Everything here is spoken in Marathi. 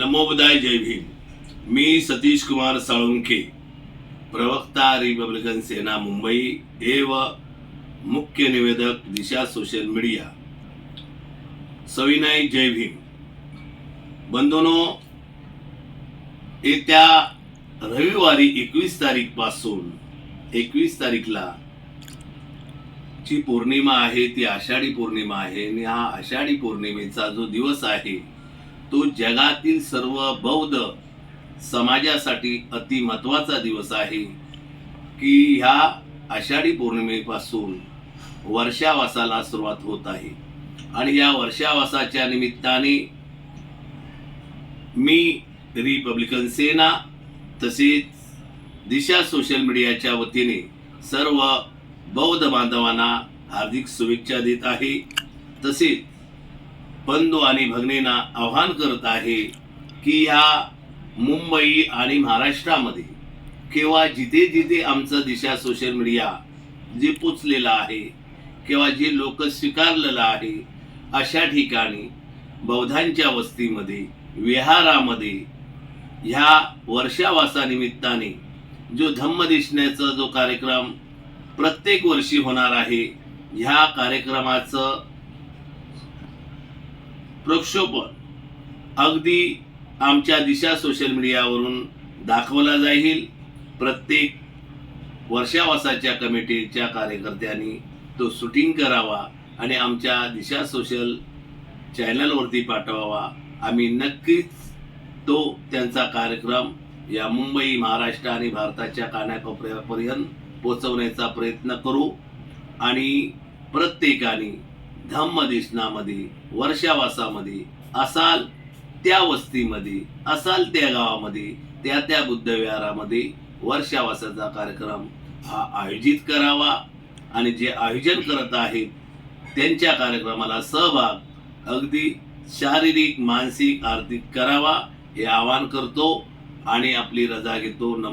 नमोबदाय जय भीम. मी सतीश कुमार साळुंखे प्रवक्ता रिपब्लिकन सेना मुंबई एव मुख्य निवेदक दिशा सोशल मीडिया. सविनय जय भीम. बंधूनो येत्या रविवारी एकवीस तारीखपासून एकवीस तारीखला ची पौर्णिमा आहे ती आषाढी पौर्णिमा आहे आणि हा आषाढी पौर्णिमेचा जो दिवस आहे तो जगातील सर्व बौद्ध समाजासाठी अति महत्त्वाचा दिवस आहे की ह्या आषाढी पौर्णिमेपासून वर्षावासाला सुरुवात होत आहे. आणि या वर्षावासाच्या निमित्ताने मी रिपब्लिकन सेना तसेच दिशा सोशल मीडियाच्या वतीने सर्व बौद्ध बांधवांना हार्दिक शुभेच्छा देत आहे. तसेच बंधू आणि भगिनींना आव्हान करत आहे की ह्या मुंबई आणि महाराष्ट्रामध्ये किंवा जिथे जिथे आमचं दिशा सोशल मीडिया जे पोचलेलं आहे किंवा जे लोक स्वीकारलेलं आहे अशा ठिकाणी बौद्धांच्या वस्तीमध्ये विहारामध्ये ह्या वर्षावासानिमित्ताने जो धम्म दिसण्याचा जो कार्यक्रम प्रत्येक वर्षी होणार आहे ह्या कार्यक्रमाचं प्रक्षोपण अगदी आमच्या दिशा सोशल मीडियावरून दाखवला जाईल. प्रत्येक वर्षावासाच्या कमिटीच्या कार्यकर्त्यांनी तो शूटिंग करावा आणि आमच्या दिशा सोशल चॅनलवरती पाठवावा. आम्ही नक्कीच तो त्यांचा कार्यक्रम या मुंबई महाराष्ट्र आणि भारताच्या कानाकोपऱ्यापर्यंत पोचवण्याचा प्रयत्न करू. आणि प्रत्येकाने धम्मदेशनामध्ये वर्षावासामध्ये असाल त्या वस्तीमध्ये असाल त्या गावामध्ये त्या त्या बुद्धविहारामध्ये वर्षावासाचा कार्यक्रम हा आयोजित करावा आणि जे आयोजन करत आहेत त्यांच्या कार्यक्रमाला सहभाग अगदी शारीरिक मानसिक आर्थिक करावा हे आवाहन करतो आणि आपली रजा घेतो. नम